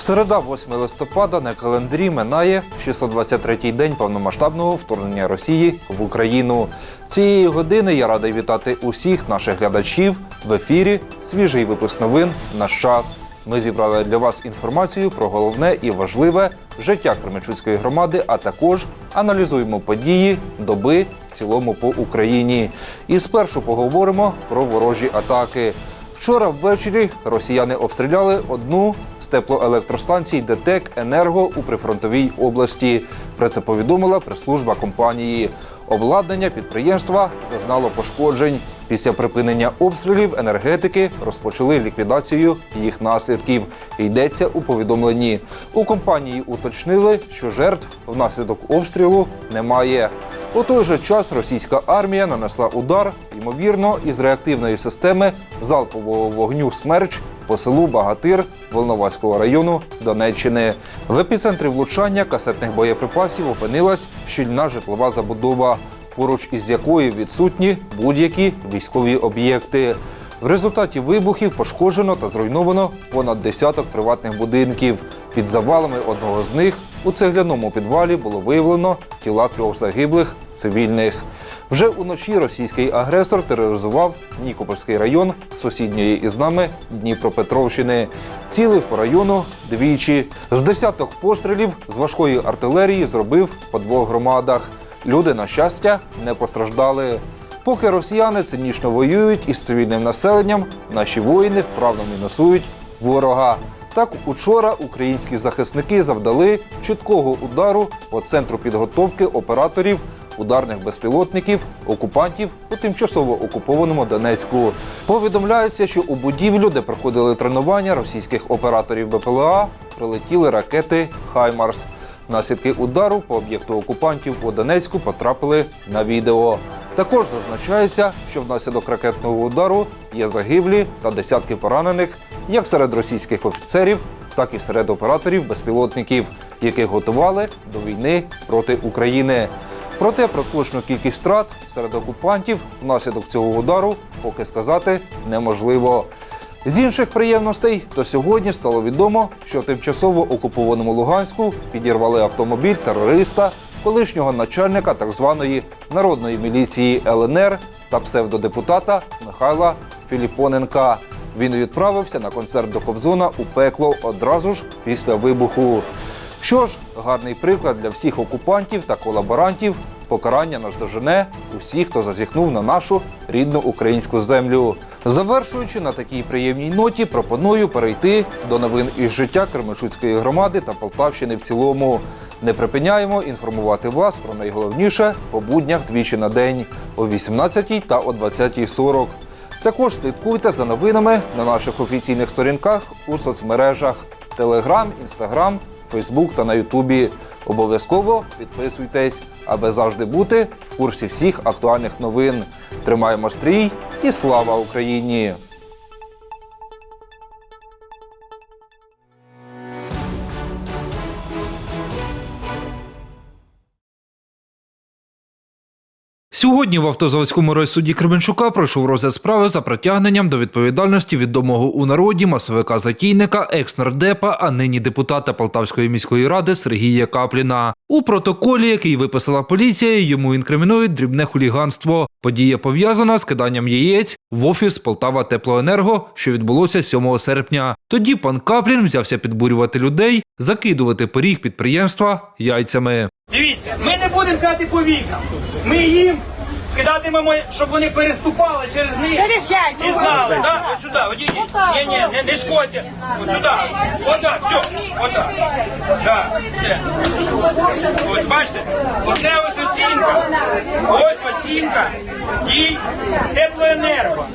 Середа, 8 листопада, на календарі минає 623-й день повномасштабного вторгнення Росії в Україну. Цієї години я радий вітати усіх наших глядачів в ефірі. Свіжий випуск новин наш час. Ми зібрали для вас інформацію про головне і важливе життя Кременчуцької громади, а також аналізуємо події доби в цілому по Україні. І спершу поговоримо про ворожі атаки. Вчора ввечері росіяни обстріляли одну з теплоелектростанцій ДТЕК Енерго у прифронтовій області. Про це повідомила прес-служба компанії. Обладнання підприємства зазнало пошкоджень. Після припинення обстрілів енергетики розпочали ліквідацію їх наслідків. Йдеться у повідомленні. У компанії уточнили, що жертв внаслідок обстрілу немає. У той же час російська армія нанесла удар, ймовірно, із реактивної системи залпового вогню «Смерч» по селу Багатир Волноваського району Донеччини. В епіцентрі влучання касетних боєприпасів опинилась щільна житлова забудова, поруч із якою відсутні будь-які військові об'єкти. В результаті вибухів пошкоджено та зруйновано понад десяток приватних будинків. Під завалами одного з них у цегляному підвалі було виявлено тіла трьох загиблих цивільних. Вже уночі російський агресор тероризував Нікопольський район сусідньої із нами Дніпропетровщини. Цілив по району двічі. З десяток пострілів з важкої артилерії зробив по двох громадах. Люди, на щастя, не постраждали. Поки росіяни цинічно воюють із цивільним населенням, наші воїни вправно мінусують ворога. Так, учора українські захисники завдали чіткого удару по центру підготовки операторів ударних безпілотників окупантів у тимчасово окупованому Донецьку. Повідомляється, що у будівлю, де проходили тренування російських операторів БПЛА, прилетіли ракети Хаймарс. Наслідки удару по об'єкту окупантів у Донецьку потрапили на відео. Також зазначається, що внаслідок ракетного удару є загиблі та десятки поранених як серед російських офіцерів, так і серед операторів безпілотників, яких готували до війни проти України. Проте про точну кількість втрат серед окупантів внаслідок цього удару поки сказати неможливо. З інших приємностей, то сьогодні стало відомо, що в тимчасово окупованому Луганську підірвали автомобіль терориста, колишнього начальника так званої народної міліції ЛНР та псевдодепутата Михайла Філіпоненка. Він відправився на концерт до Кобзона у пекло одразу ж після вибуху. Що ж, гарний приклад для всіх окупантів та колаборантів. Покарання наздожене усіх, хто зазіхнув на нашу рідну українську землю. Завершуючи на такій приємній ноті, пропоную перейти до новин із життя Кременчуцької громади та Полтавщини в цілому. Не припиняємо інформувати вас про найголовніше по буднях двічі на день о 18 та о 20.40. Також слідкуйте за новинами на наших офіційних сторінках у соцмережах Телеграм, Інстаграм, Фейсбук та на Ютубі. Обов'язково підписуйтесь, аби завжди бути в курсі всіх актуальних новин. Тримаємо стрій і слава Україні! Сьогодні в автозаводському райсуді Кременчука пройшов розгляд справи за притягненням до відповідальності відомого у народі масовика затійника, екс-нардепа, а нині депутата Полтавської міської ради Сергія Капліна. У протоколі, який виписала поліція, йому інкримінують дрібне хуліганство. Подія пов'язана з киданням яєць в офіс Полтава Теплоенерго, що відбулося 7 серпня. Тоді пан Каплін взявся підбурювати людей, закидувати поріг підприємства яйцями. Дивіться, ми не будемо кидати по вікнам. Ми їм кидатимемо, щоб вони переступали через них. Через. І знали, так? Ось сюди, одійдіть. Ні, ні, не, не шкодьте. Ось сюди. Отак, все, отак. Так, все. Ось бачите, оце ось оцінка. Ось оцінка дій теплоенерго.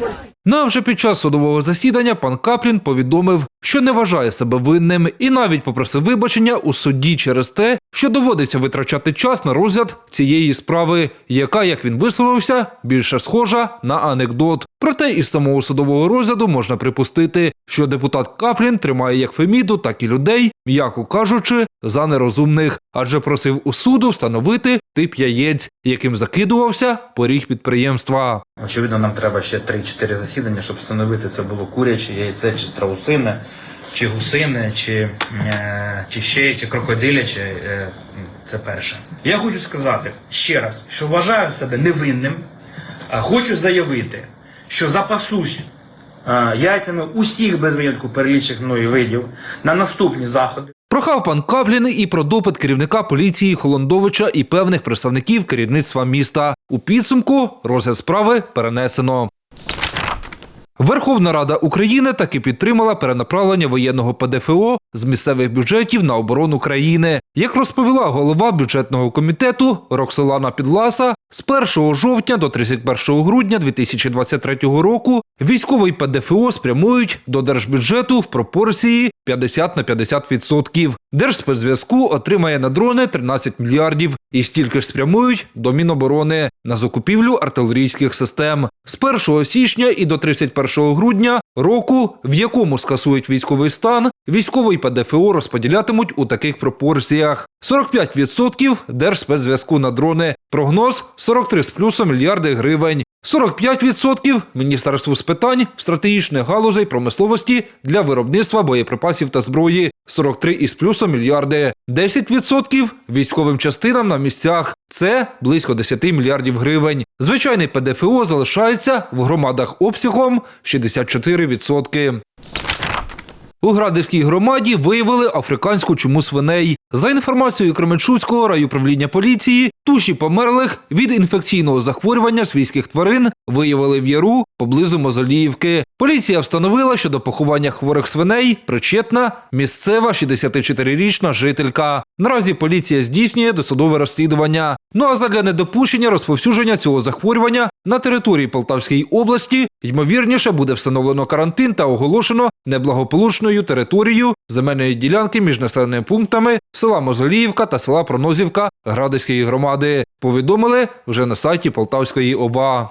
Ну а вже під час судового засідання пан Каплін повідомив, що не вважає себе винним і навіть попросив вибачення у суді через те, що доводиться витрачати час на розгляд цієї справи, яка, як він висловився, більше схожа на анекдот. Проте із самого судового розгляду можна припустити, що депутат Каплін тримає як Феміду, так і людей, м'яко кажучи, за нерозумних, адже просив у суду встановити тип яєць, яким закидувався поріг підприємства. Очевидно, нам треба ще 3-4 засідання, щоб встановити, це було куряче яйце чи страусине, чи гусини, чи, е, чи ще, чи крокодиляче. Е, це перше. Я хочу сказати ще раз, що вважаю себе невинним. Хочу заявити, що запасусь е, яйцями усіх без винятку перелічених мною видів на наступні заходи. Прохав пан Каплін і про допит керівника поліції Холондовича і певних представників керівництва міста. У підсумку розгляд справи перенесено. Верховна Рада України таки підтримала перенаправлення воєнного ПДФО з місцевих бюджетів на оборону країни. Як розповіла голова бюджетного комітету Роксолана Підласа, з 1 жовтня до 31 грудня 2023 року військовий ПДФО спрямують до держбюджету в пропорції 50 на 50 відсотків. Держспецзв'язку отримає на дрони 13 мільярдів і стільки ж спрямують до Міноборони на закупівлю артилерійських систем. З 1 січня і до 31 грудня року, в якому скасують військовий стан, військовий ПДФО розподілятимуть у таких пропорціях: 45% Держспецзв'язку на дрони, прогноз 43 з плюсом мільярди гривень. 45% Міністерству з питань стратегічних галузей промисловості для виробництва боєприпасів та зброї, 43 із плюсом мільярди, 10% військовим частинам на місцях. Це близько 10 мільярдів гривень. Звичайний ПДФО залишається в громадах обсягом 64%. У Градівській громаді виявили африканську чуму свиней. За інформацією Кременчуцького райуправління поліції, туші померлих від інфекційного захворювання свійських тварин виявили в яру поблизу Мозоліївки. Поліція встановила, що до поховання хворих свиней причетна місцева 64-річна жителька. Наразі поліція здійснює досудове розслідування. Ну а задля недопущення розповсюдження цього захворювання на території Полтавської області ймовірніше буде встановлено карантин та оголошено неблагополучною територією земельної ділянки між населеними пунктами села Мозоліївка та села Пронозівка Градиської громади. Повідомили вже на сайті Полтавської ОВА.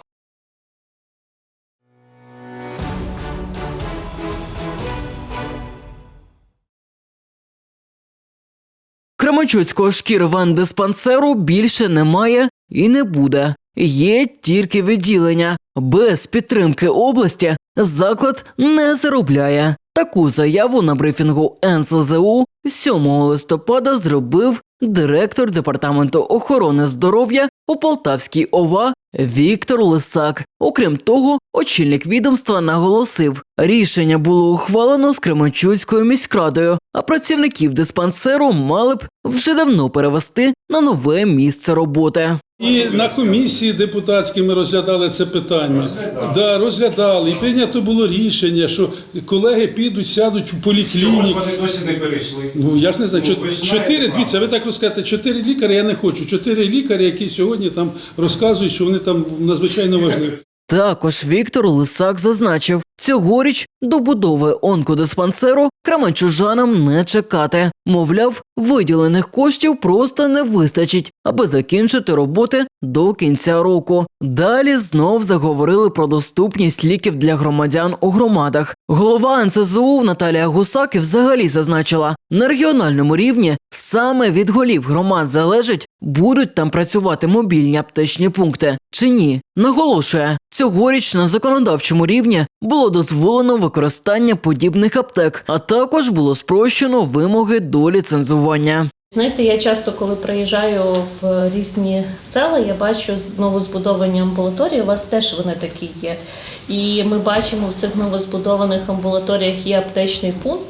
Кременчуцького шкірван-диспансеру більше немає і не буде. Є тільки відділення. Без підтримки області заклад не заробляє. Таку заяву на брифінгу НСЗУ 7 листопада зробив директор департаменту охорони здоров'я у Полтавській ОВА Віктор Лисак. Окрім того, очільник відомства наголосив, рішення було ухвалено з Кременчуцькою міськрадою, а працівників диспансеру мали б вже давно перевести на нове місце роботи. І на комісії депутатській ми розглядали це питання. Да, розглядали. І прийнято було рішення, що колеги підуть, сядуть в поліклініку. вони досі не перейшли? Ну я ж не знаю, чот- чотири, дивіться, ви так розкажете, чотири лікарі я не хочу. Чотири лікарі, які сьогодні там розказують, що вони там надзвичайно важливі. Також Віктор Лисак зазначив, цьогоріч до будови онкодиспансеру кременчужанам не чекати. Мовляв, виділених коштів просто не вистачить, аби закінчити роботи до кінця року. Далі знов заговорили про доступність ліків для громадян у громадах. Голова НСЗУ Наталія Гусак і взагалі зазначила, на регіональному рівні саме від голів громад залежить, будуть там працювати мобільні аптечні пункти чи ні. Наголошує, цьогоріч на законодавчому рівні було дозволено використання подібних аптек, а також було спрощено вимоги до ліцензування. Знаєте, я часто, коли приїжджаю в різні села, я бачу з- новозбудовані амбулаторії. У вас теж вони такі є. І ми бачимо в цих новозбудованих амбулаторіях є аптечний пункт.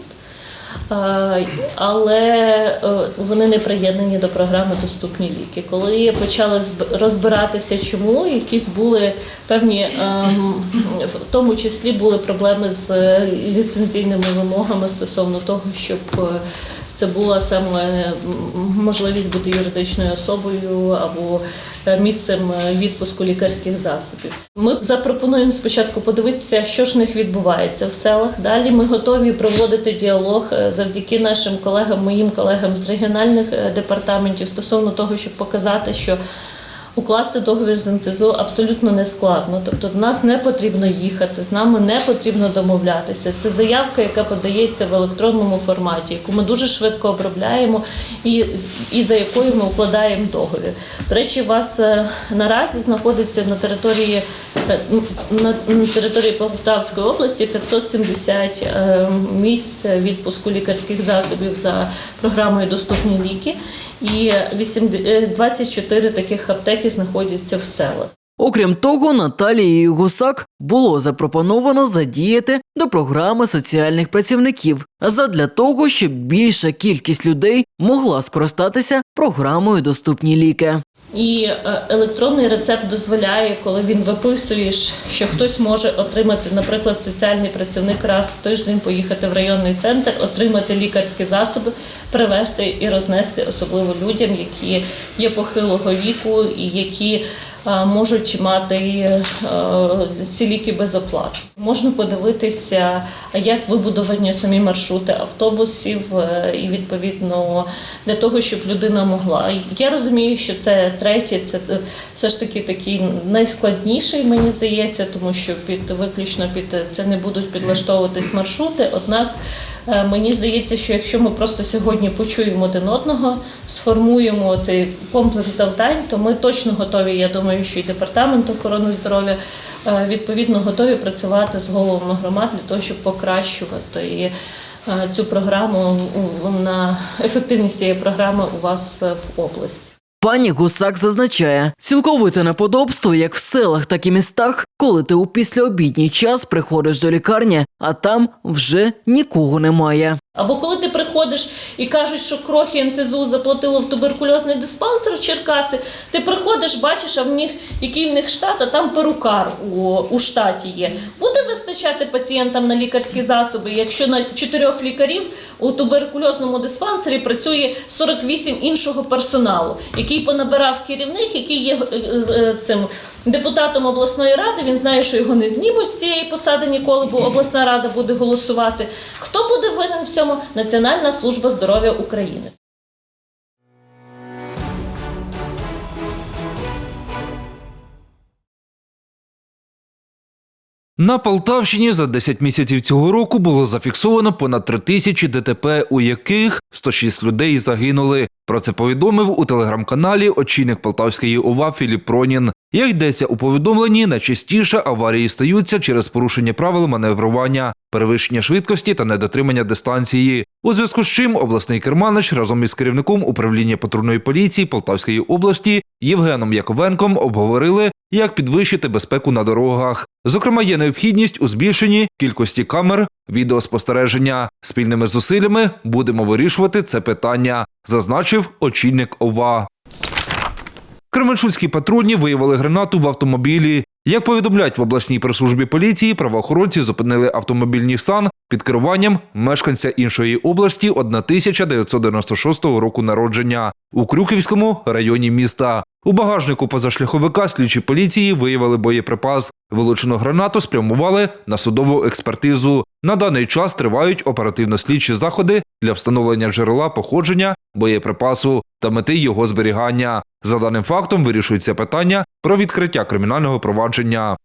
Е, Але е, вони не приєднані до програми Доступні ліки. Коли я почала розбиратися, чому якісь були певні, ем, в тому числі були проблеми з е, ліцензійними вимогами стосовно того, щоб е, це була саме можливість бути юридичною особою або е, місцем е, відпуску лікарських засобів. Ми запропонуємо спочатку подивитися, що ж в них відбувається в селах. Далі ми готові проводити діалог е, завдяки нашим колегам, моїм колегам з регіональних е, департаментів стосовно того, щоб показати, що Укласти договір з НЦЗУ абсолютно не складно. Тобто до нас не потрібно їхати, з нами не потрібно домовлятися. Це заявка, яка подається в електронному форматі, яку ми дуже швидко обробляємо і, і за якою ми укладаємо договір. До речі, у вас е, наразі знаходиться на території е, на, території Полтавської області 570 е, місць відпуску лікарських засобів за програмою Доступні ліки, і 80 е, 24 таких аптеки знаходяться в селах. Окрім того, Наталією Гусак було запропоновано задіяти до програми соціальних працівників задля того, щоб більша кількість людей могла скористатися програмою Доступні ліки. І е, електронний рецепт дозволяє, коли він виписуєш, що хтось може отримати, наприклад, соціальний працівник раз в тиждень поїхати в районний центр, отримати лікарські засоби, привезти і рознести, особливо людям, які є похилого віку і які можуть мати е, ці ліки без оплати. Можна подивитися, як вибудовані самі маршрути автобусів, е, і відповідно для того, щоб людина могла. Я розумію, що це третє, це е, все ж таки такий найскладніший, мені здається, тому що під виключно під це не будуть підлаштовуватись маршрути. Однак е, мені здається, що якщо ми просто сьогодні почуємо один одного, сформуємо цей комплекс завдань, то ми точно готові. Я думаю, що і департамент охорони здоров'я відповідно готові працювати з головами громад для того, щоб покращувати е, цю програму на ефективність цієї програми у вас е, в області. Пані Гусак зазначає, цілковите неподобство як в селах, так і містах, коли ти у післяобідній час приходиш до лікарні, а там вже нікого немає. Або коли ти приходиш і кажуть, що крохи НЦЗУ заплатило в туберкульозний диспансер в Черкаси, ти приходиш, бачиш, а в них який в них штат, а там перукар у, у штаті є. Буде вистачати пацієнтам на лікарські засоби, якщо на чотирьох лікарів у туберкульозному диспансері працює 48 іншого персоналу, який понабирав керівник, який є е, е, цим депутатом обласної ради. Він знає, що його не знімуть з цієї посади ніколи, бо обласна рада буде голосувати. Хто буде винен в цьому? Національна служба здоров'я України. На Полтавщині за 10 місяців цього року було зафіксовано понад 3 тисячі ДТП, у яких 106 людей загинули. Про це повідомив у телеграм-каналі очільник Полтавської ОВА Філіп Пронін. Як йдеться у повідомленні, найчастіше аварії стаються через порушення правил маневрування, перевищення швидкості та недотримання дистанції. У зв'язку з чим обласний керманич разом із керівником управління патрульної поліції Полтавської області Євгеном Яковенком обговорили, як підвищити безпеку на дорогах. Зокрема, є необхідність у збільшенні кількості камер відеоспостереження. Спільними зусиллями будемо вирішувати це питання, зазначив очільник ОВА. Кременчуцькі патрульні виявили гранату в автомобілі. Як повідомляють в обласній прес-службі поліції, правоохоронці зупинили автомобіль Нісан під керуванням мешканця іншої області 1996 року народження у Крюківському районі міста. У багажнику позашляховика слідчі поліції виявили боєприпас. Вилучену гранату спрямували на судову експертизу. На даний час тривають оперативно-слідчі заходи для встановлення джерела походження боєприпасу та мети його зберігання. За даним фактом вирішується питання про відкриття кримінального провадження.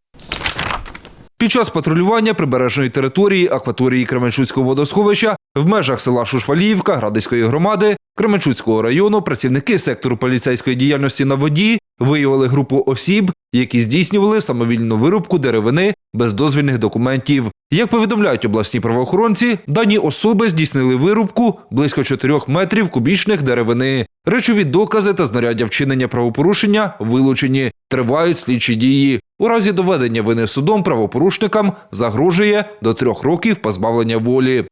Під час патрулювання прибережної території акваторії Кременчуцького водосховища в межах села Шушваліївка Градиської громади Кременчуцького району працівники сектору поліцейської діяльності на воді виявили групу осіб, які здійснювали самовільну вирубку деревини без дозвільних документів. Як повідомляють обласні правоохоронці, дані особи здійснили вирубку близько 4 метрів кубічних деревини. Речові докази та знаряддя вчинення правопорушення вилучені. Тривають слідчі дії. У разі доведення вини судом правопорушникам загрожує до трьох років позбавлення волі.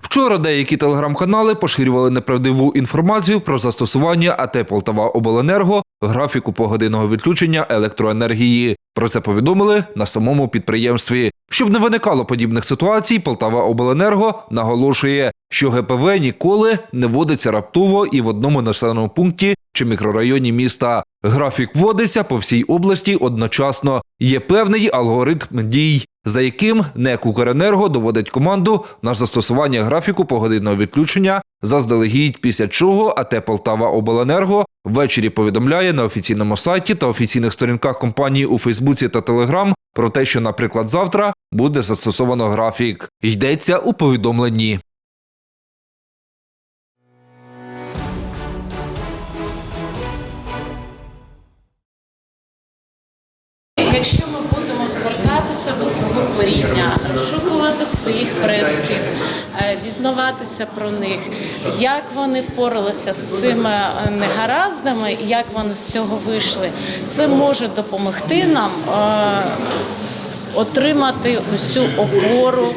Вчора деякі телеграм-канали поширювали неправдиву інформацію про застосування АТ Полтава Обленерго графіку погодинного відключення електроенергії. Про це повідомили на самому підприємстві. Щоб не виникало подібних ситуацій, Полтава Обленерго наголошує, що ГПВ ніколи не вводиться раптово і в одному населеному пункті чи мікрорайоні міста. Графік вводиться по всій області одночасно. Є певний алгоритм дій, за яким НЕК «Укренерго» доводить команду на застосування графіку погодинного відключення заздалегідь, після чого АТ Полтава Обленерго ввечері повідомляє на офіційному сайті та офіційних сторінках компанії у Фейсбуці та Телеграм про те, що, наприклад, завтра буде застосовано графік. Йдеться у повідомленні. Звертатися до свого коріння, розшукувати своїх предків, е, дізнаватися про них, як вони впоралися з цими е, негараздами, як вони з цього вийшли, це може допомогти нам е, отримати ось цю опору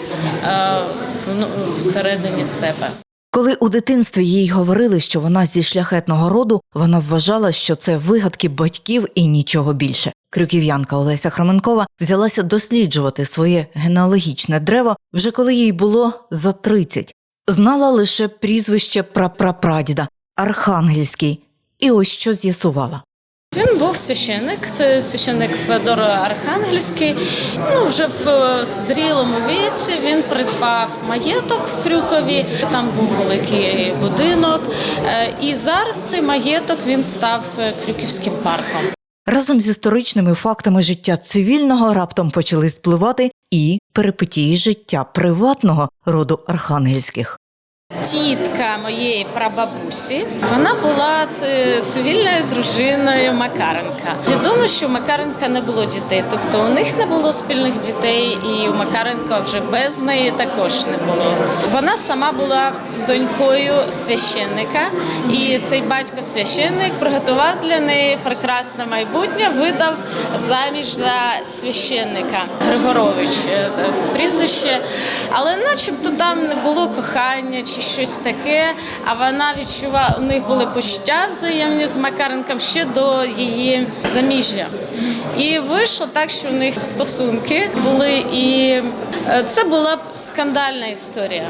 вну- всередині себе. Коли у дитинстві їй говорили, що вона зі шляхетного роду, вона вважала, що це вигадки батьків і нічого більше. Крюків'янка Олеся Хроменкова взялася досліджувати своє генеалогічне древо вже коли їй було за 30. Знала лише прізвище прапрапрадіда Архангельський. І ось що з'ясувала. Він був священник, це священник Федор Архангельський. Ну, вже в е, зрілому віці він придбав маєток в Крюкові. Там був великий будинок. Е, І зараз цей маєток він став е, Крюківським парком. Разом з історичними фактами життя цивільного раптом почали спливати і перипетії життя приватного роду архангельських. Тітка моєї прабабусі вона була цивільною дружиною Макаренка. Відомо, що у Макаренка не було дітей, тобто у них не було спільних дітей, і у Макаренка вже без неї також не було. Вона сама була донькою священника, і цей батько священник приготував для неї прекрасне майбутнє, видав заміж за священника Григорович е, прізвище, але начебто там не було кохання чи щось таке. А вона відчувала, у них були почуття взаємні з Макаренком ще до її заміжжя. І вийшло так, що у них стосунки були, і е, це була скандальна історія.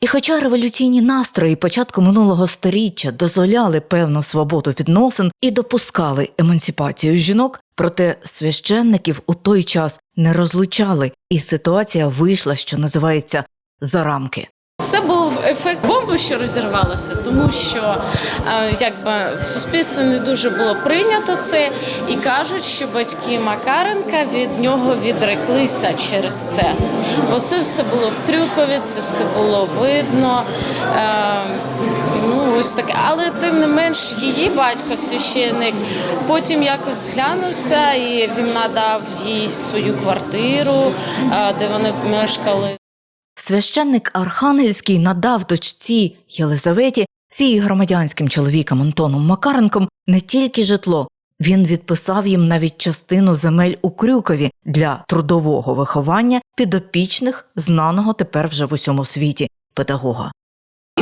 І хоча революційні настрої початку минулого століття дозволяли певну свободу відносин і допускали емансипацію жінок, проте священників у той час не розлучали, і ситуація вийшла, що називається, за рамки. Це був ефект бомби, що розірвалася, тому що е, якби в суспільстві не дуже було прийнято це, і кажуть, що батьки Макаренка від нього відреклися через це. Бо це все було в Крюкові, це все було видно. Е, ну ось таке. Але тим не менш, її батько священник потім якось зглянувся, і він надав їй свою квартиру, е, де вони мешкали. Священник Архангельський надав дочці Єлизаветі з її громадянським чоловіком Антоном Макаренком не тільки житло, він відписав їм навіть частину земель у Крюкові для трудового виховання підопічних знаного тепер вже в усьому світі педагога.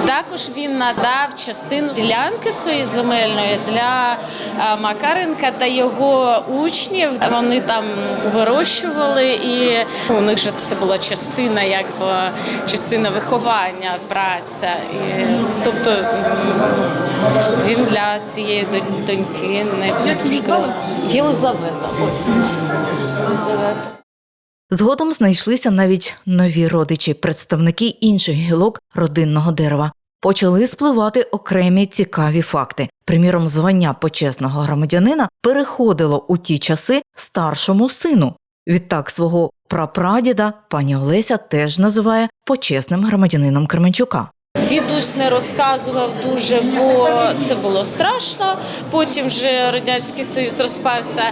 Також він надав частину ділянки своєї земельної для Макаренка та його учнів. Вони там вирощували, і у них же це була частина, якби частина виховання, праця. І, тобто він для цієї доньки не Єлизавета. Ось. Єлизавета. Згодом знайшлися навіть нові родичі, представники інших гілок родинного дерева. Почали спливати окремі цікаві факти. Приміром, звання почесного громадянина переходило у ті часи старшому сину. Відтак свого прапрадіда пані Олеся теж називає почесним громадянином Кременчука. Дідусь не розказував дуже, бо це було страшно. Потім вже радянський союз розпався.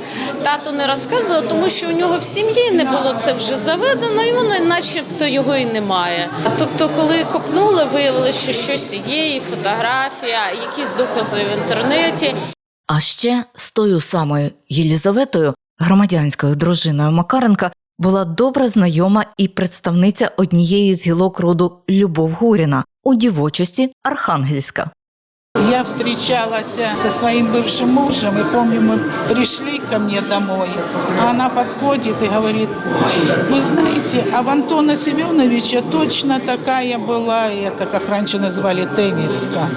Тато не розказував, тому що у нього в сім'ї не було це вже заведено, і воно, начебто, його і немає. Тобто, коли копнули, виявилося, що щось є, і фотографія, якісь докази в інтернеті. А ще з тою самою Єлізаветою, громадянською дружиною Макаренка, була добре знайома і представниця однієї з гілок роду Любов Гуріна у дівочості Архангельська. Я встречалась со своим бывшим мужем, и помню, мы пришли ко мне домой, а она подходит и говорит, «Ой, вы знаете, а в Антона Семеновича точно такая была, это как раньше называли тенниска,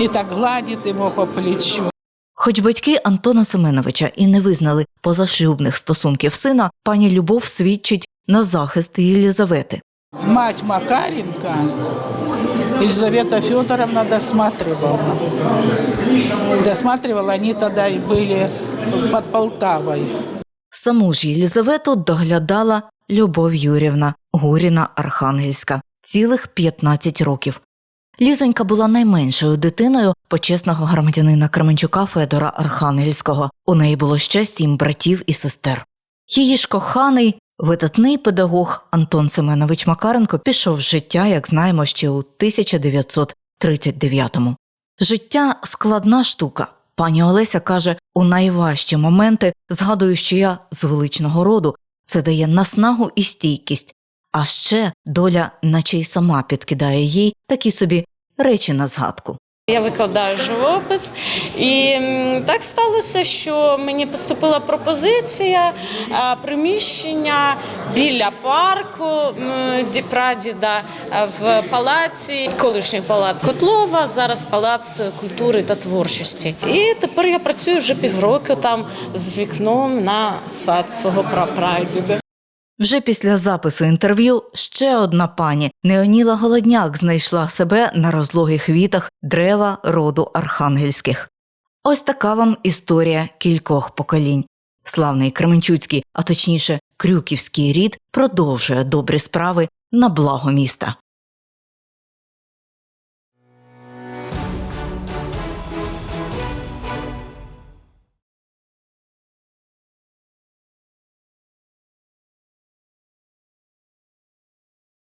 и так гладит его по плечу. Хоч батьки Антона Семеновича і не визнали позашлюбних стосунків сина, пані Любов свідчить на захист Єлізавети. Мать Макаренко, Елизавета Федоровна досматривала. Досматривала, они тогда и были под Полтавой. Саму ж Єлізавету доглядала Любов Юрівна Гуріна Архангельська цілих 15 років. Лізонька була найменшою дитиною почесного громадянина Кременчука Федора Архангельського. У неї було ще сім братів і сестер. Її ж коханий, видатний педагог Антон Семенович Макаренко пішов з життя, як знаємо, ще у 1939-му. Життя складна штука. Пані Олеся каже, у найважчі моменти згадую, що я з величного роду, це дає наснагу і стійкість. А ще доля, наче й сама підкидає їй такі собі речі на згадку. Я викладаю живопис, і так сталося, що мені поступила пропозиція приміщення біля парку прадіда в палаці, колишній палац Котлова, зараз палац культури та творчості. І тепер я працюю вже півроку там з вікном на сад свого прапрадіда. Вже після запису інтерв'ю ще одна пані Неоніла Голодняк знайшла себе на розлогих вітах дерева роду архангельських. Ось така вам історія кількох поколінь. Славний Кременчуцький, а точніше Крюківський рід продовжує добрі справи на благо міста.